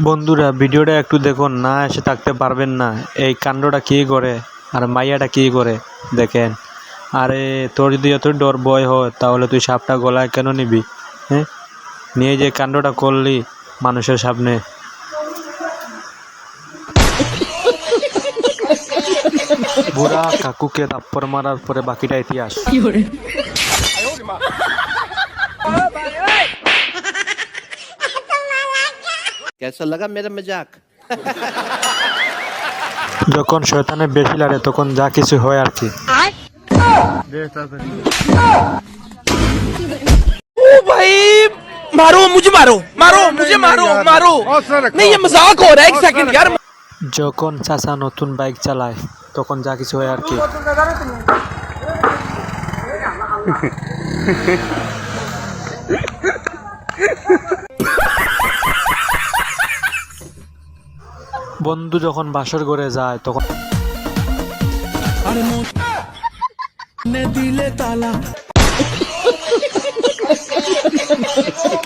বন্ধুরা, ভিডিওটা একটু দেখুন, না এসে থাকতে পারবেন না। এই কাণ্ডটা কী করে? আর মাইয়াটা কী করে? দেখেন। আরে, তোর যদি এত ডর ভয় হয়, তাহলে তুই সাপটা গলায় কেন নিবি? হ্যাঁ? নিয়ে যে কাণ্ডটা করলি মানুষের সামনে। বুড়া কাকুকে তাপ্পর মারার পরে বাকিটা ইতিহাস। कैसा लगा मेरा मजाक যখন শয়তানের বেশি লাগে তখন যা কিছু হয় আর কি भाई मारो मुझे मारो मारो मुझे मारो मारो नहीं ये मजाक हो रहा है एक सेकंड यार যখন চাচা নতুন বাইক চালায় তখন যা কিছু হয় আর কি বন্ধু যখন বাসর ঘরে যায় তখন